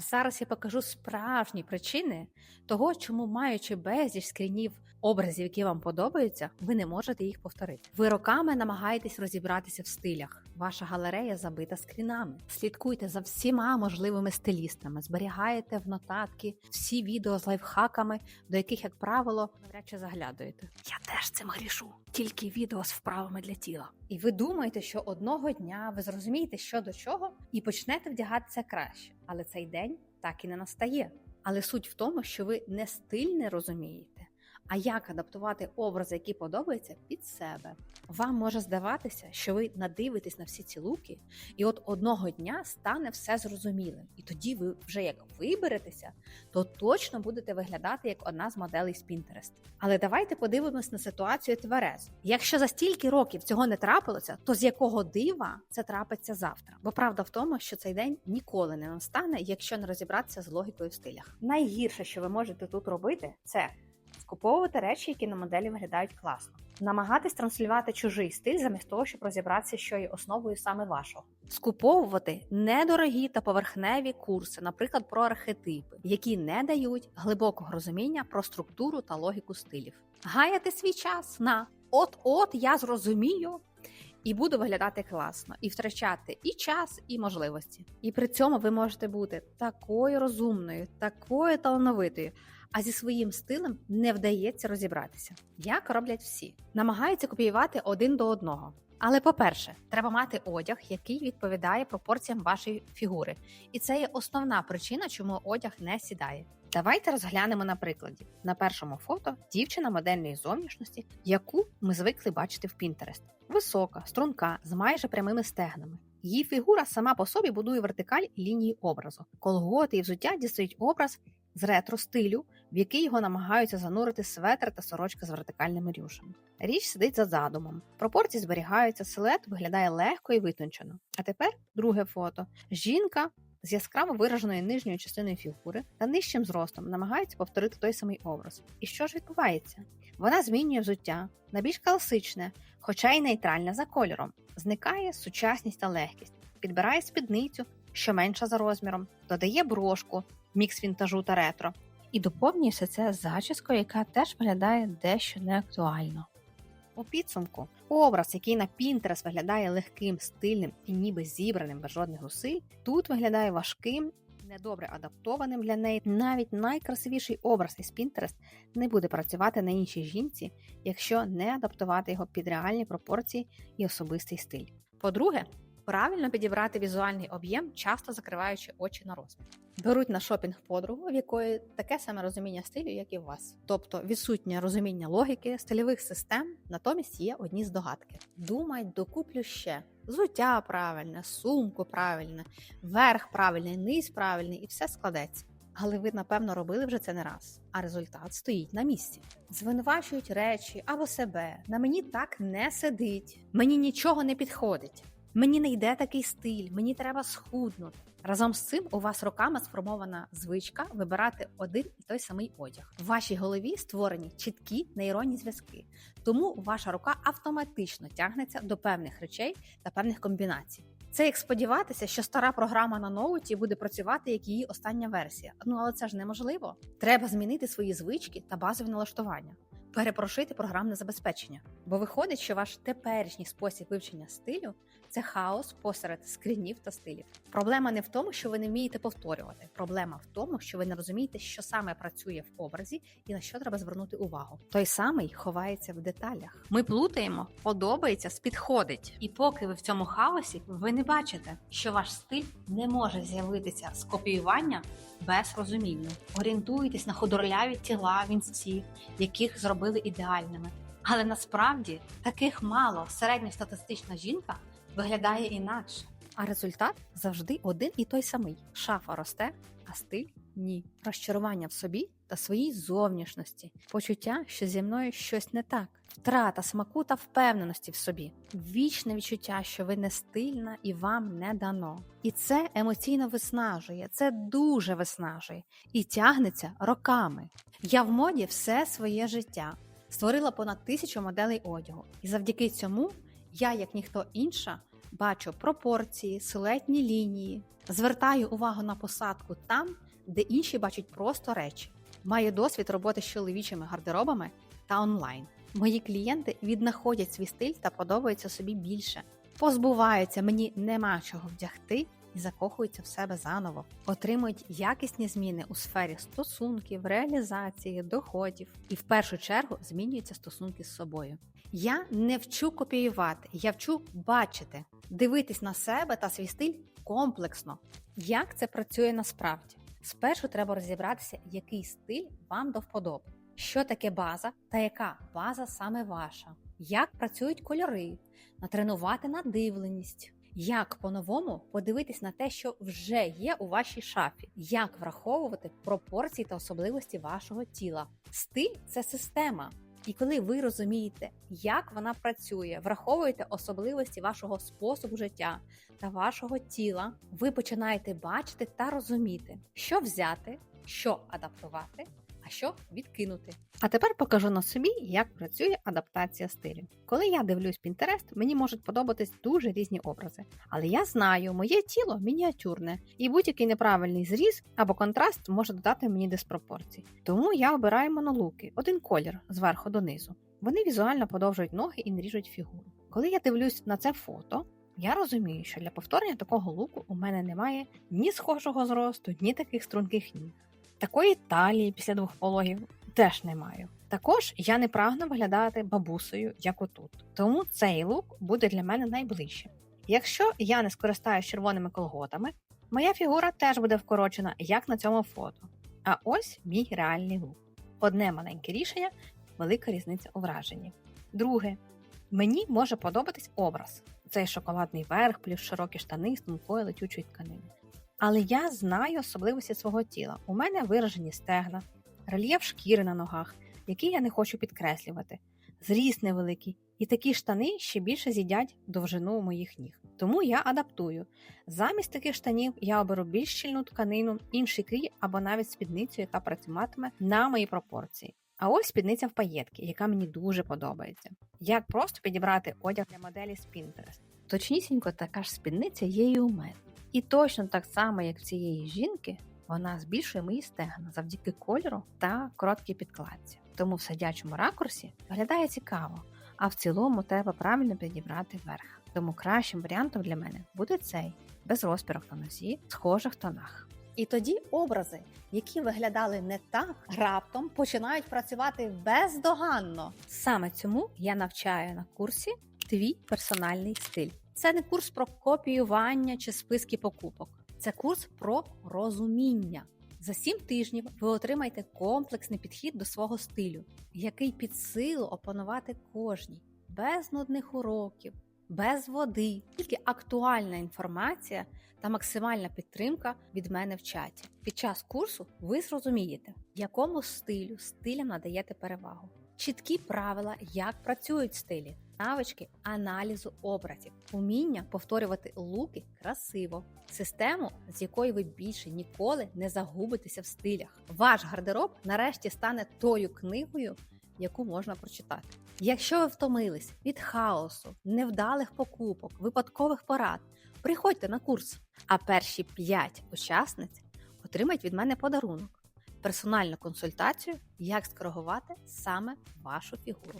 Зараз я покажу справжні причини того, чому, маючи безліч скрінів образів, які вам подобаються, ви не можете їх повторити. Ви роками намагаєтесь розібратися в стилях. Ваша галерея забита скрінами. Слідкуйте за всіма можливими стилістами, зберігаєте в нотатки всі відео з лайфхаками, до яких, як правило, навряд чи заглядуєте. Я теж цим грішу, тільки відео з вправами для тіла. І ви думаєте, що одного дня ви зрозумієте, що до чого, і почнете вдягатися краще. Але цей день так і не настає. Але суть в тому, що ви не стиль не розумієте, а як адаптувати образи, які подобаються, під себе. Вам може здаватися, що ви надивитесь на всі ці луки, і от одного дня стане все зрозумілим. І тоді ви вже як виберетеся, то точно будете виглядати як одна з моделей з Pinterest. Але давайте подивимось на ситуацію тверезо. Якщо за стільки років цього не трапилося, то з якого дива це трапиться завтра? Бо правда в тому, що цей день ніколи не настане, якщо не розібратися з логікою в стилях. Найгірше, що ви можете тут робити, це скуповувати речі, які на моделі виглядають класно, намагатись транслювати чужий стиль замість того, щоб розібратися, що є основою саме вашого. Скуповувати недорогі та поверхневі курси, наприклад, про архетипи, які не дають глибокого розуміння про структуру та логіку стилів. Гаяти свій час на от-от я зрозумію. І буду виглядати класно, і втрачати і час, і можливості. І при цьому ви можете бути такою розумною, такою талановитою, а зі своїм стилем не вдається розібратися. Як роблять всі, намагаються копіювати один до одного. Але по-перше, треба мати одяг, який відповідає пропорціям вашої фігури, і це є основна причина, чому одяг не сідає. Давайте розглянемо на прикладі. На першому фото дівчина модельної зовнішності, яку ми звикли бачити в Pinterest. Висока, струнка, з майже прямими стегнами. Її фігура сама по собі будує вертикаль лінії образу. Колготи і взуття дістають образ з ретро стилю, в який його намагаються занурити светр та сорочка з вертикальними рюшами. Річ сидить за задумом. Пропорції зберігаються, силует виглядає легко і витончено. А тепер друге фото. Жінка з яскраво вираженою нижньою частиною фігури та нижчим зростом намагається повторити той самий образ. І що ж відбувається? Вона змінює взуття на більш класичне, хоча й нейтральне за кольором. Зникає сучасність та легкість, підбирає спідницю, що менша за розміром, додає брошку, мікс вінтажу та ретро, і доповнює все це зачіскою, яка теж виглядає дещо неактуально. У підсумку образ, який на Pinterest виглядає легким, стильним і ніби зібраним без жодних зусиль, тут виглядає важким, недобре адаптованим для неї. Навіть найкрасивіший образ із Pinterest не буде працювати на іншій жінці, якщо не адаптувати його під реальні пропорції і особистий стиль. По-друге, правильно підібрати візуальний об'єм, часто закриваючи очі на розмір. Беруть на шопінг подругу, в якої таке саме розуміння стилю, як і у вас, тобто відсутнє розуміння логіки, стильових систем, натомість є одні здогадки. Думають, докуплю ще взуття правильне, сумку правильне, верх правильний, низ правильний, і все складеться. Але ви, напевно, робили вже це не раз, а результат стоїть на місці. Звинувачують речі або себе. На мені так не сидить, мені нічого не підходить. Мені не йде такий стиль, мені треба схуднути. Разом з цим у вас роками сформована звичка вибирати один і той самий одяг. В вашій голові створені чіткі нейронні зв'язки, тому ваша рука автоматично тягнеться до певних речей та певних комбінацій. Це як сподіватися, що стара програма на ноуті буде працювати як її остання версія. Ну але це ж неможливо. Треба змінити свої звички та базові налаштування. Перепрошити програмне забезпечення, бо виходить, що ваш теперішній спосіб вивчення стилю це хаос посеред скрінів та стилів. Проблема не в тому, що ви не вмієте повторювати. Проблема в тому, що ви не розумієте, що саме працює в образі і на що треба звернути увагу. Той самий ховається в деталях. Ми плутаємо, подобається, спідходить. І поки ви в цьому хаосі, ви не бачите, що ваш стиль не може з'явитися з копіювання без розуміння. Орієнтуйтесь на худорляві тіла вінці, яких зробили ідеальними. Але насправді таких мало середньостатистична жінка виглядає інакше. А результат завжди один і той самий: шафа росте, а стиль ні. Розчарування в собі та своїй зовнішності, почуття, що зі мною щось не так, втрата смаку та впевненості в собі, вічне відчуття, що ви не стильна і вам не дано. І це емоційно виснажує, це дуже виснажує і тягнеться роками. Я в моді все своє життя створила понад тисячу моделей одягу, і завдяки цьому я, як ніхто інша, бачу пропорції, силуетні лінії, звертаю увагу на посадку там, де інші бачать просто речі. Маю досвід роботи з чоловічими гардеробами та онлайн. Мої клієнти віднаходять свій стиль та подобаються собі більше, позбуваються мені нема чого вдягти і закохуються в себе заново, отримують якісні зміни у сфері стосунків, реалізації, доходів і в першу чергу змінюються стосунки з собою. Я не вчу копіювати, я вчу бачити, дивитись на себе та свій стиль комплексно. Як це працює насправді? Спершу треба розібратися, який стиль вам до вподоби, що таке база та яка база саме ваша, як працюють кольори, натренувати надивленість, як по-новому подивитись на те, що вже є у вашій шафі, як враховувати пропорції та особливості вашого тіла. Стиль це система. І коли ви розумієте, як вона працює, враховуєте особливості вашого способу життя та вашого тіла, ви починаєте бачити та розуміти, що взяти, що адаптувати, що відкинути. А тепер покажу на собі, як працює адаптація стилю. Коли я дивлюсь Pinterest, мені можуть подобатись дуже різні образи, але я знаю, моє тіло мініатюрне, і будь-який неправильний зріз або контраст може додати мені диспропорцій. Тому я обираю монолуки, один колір зверху донизу. Вони візуально подовжують ноги і не ріжуть фігуру. Коли я дивлюсь на це фото, я розумію, що для повторення такого луку у мене немає ні схожого зросту, ні таких струнких ніг. Такої талії після двох пологів теж не маю. Також я не прагну виглядати бабусею, як отут. Тому цей лук буде для мене найближчим. Якщо я не скористаюсь червоними колготами, моя фігура теж буде вкорочена, як на цьому фото. А ось мій реальний лук. Одне маленьке рішення, велика різниця у враженні. Друге, мені може подобатись образ: цей шоколадний верх, плюс широкі штани з тонкої летючої тканини. Але я знаю особливості свого тіла. У мене виражені стегна, рельєф шкіри на ногах, який я не хочу підкреслювати, зріст невеликий, і такі штани ще більше з'їдять довжину моїх ніг. Тому я адаптую. Замість таких штанів я оберу більш щільну тканину, інший крій або навіть спідницю, яка працюватиме на мої пропорції. А ось спідниця в паєтки, яка мені дуже подобається. Як просто підібрати одяг для моделі з Pinterest. Точнісінько така ж спідниця є і у мене. І точно так само, як в цієї жінки, вона збільшує мої стегна завдяки кольору та короткій підкладці. Тому в сидячому ракурсі виглядає цікаво, а в цілому треба правильно підібрати верх. Тому кращим варіантом для мене буде цей без розпірок на носі, схожих тонах. І тоді образи, які виглядали не так, раптом починають працювати бездоганно. Саме цьому я навчаю на курсі Твій персональний стиль. Це не курс про копіювання чи списки покупок. Це курс про розуміння. За сім тижнів ви отримаєте комплексний підхід до свого стилю, який під силу опанувати кожній, без нудних уроків, без води, тільки актуальна інформація та максимальна підтримка від мене в чаті. Під час курсу ви зрозумієте, якому стилю стилям надаєте перевагу, чіткі правила, як працюють стилі, навички аналізу образів, уміння повторювати луки красиво, систему, з якої ви більше ніколи не загубитеся в стилях. Ваш гардероб нарешті стане тою книгою, яку можна прочитати. Якщо ви втомились від хаосу, невдалих покупок, випадкових порад, приходьте на курс. А перші 5 учасниць отримають від мене подарунок персональну консультацію, як скоригувати саме вашу фігуру.